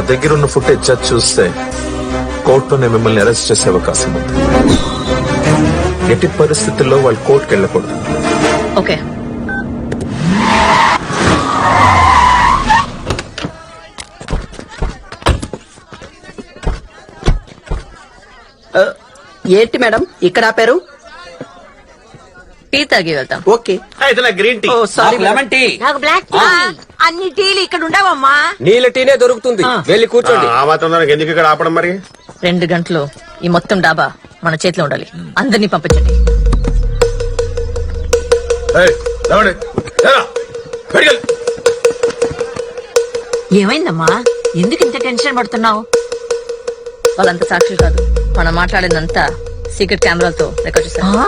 దగ్గరున్న footage judge చూస్తే కోర్టులోనే మిమ్మల్ని అరెస్ట్ చేసే అవకాశం ఉంది. ఎట్టి పరిస్థితుల్లో వాళ్ళు కోర్టుకు వెళ్ళకూడదు. ఓకే. ఏంటి మేడం? ఇక్కడ ఆపారు టీ తాగి వెళ్తాం ఓకే. అయితే నాకు green tea. Oh sorry lemon tea. నాకు బ్లాక్ టీ. అన్ని టీలు ఇక్కడ ఉండవమ్మా. నీళ్ళ టీనే దొరుకుతుంది. వెళ్ళి కూర్చోండి. ఆ మాత్రం దానికి ఎందుకు ఇక్కడ ఆపడం మరి? రెండు గంటలు ఈ మొత్తం డాబా మన చేతిలో ఉండాలి. అందరినీ పంపించండి. ఏమైందమ్మా? ఎందుకు ఇంత టెన్షన్ పడుతున్నావు? వాళ్ళంతా సాక్షులు కాదు. మనం మాట్లాడిందంతా సీక్రెట్ కెమెరాలతో రికార్డ్ చేశారు.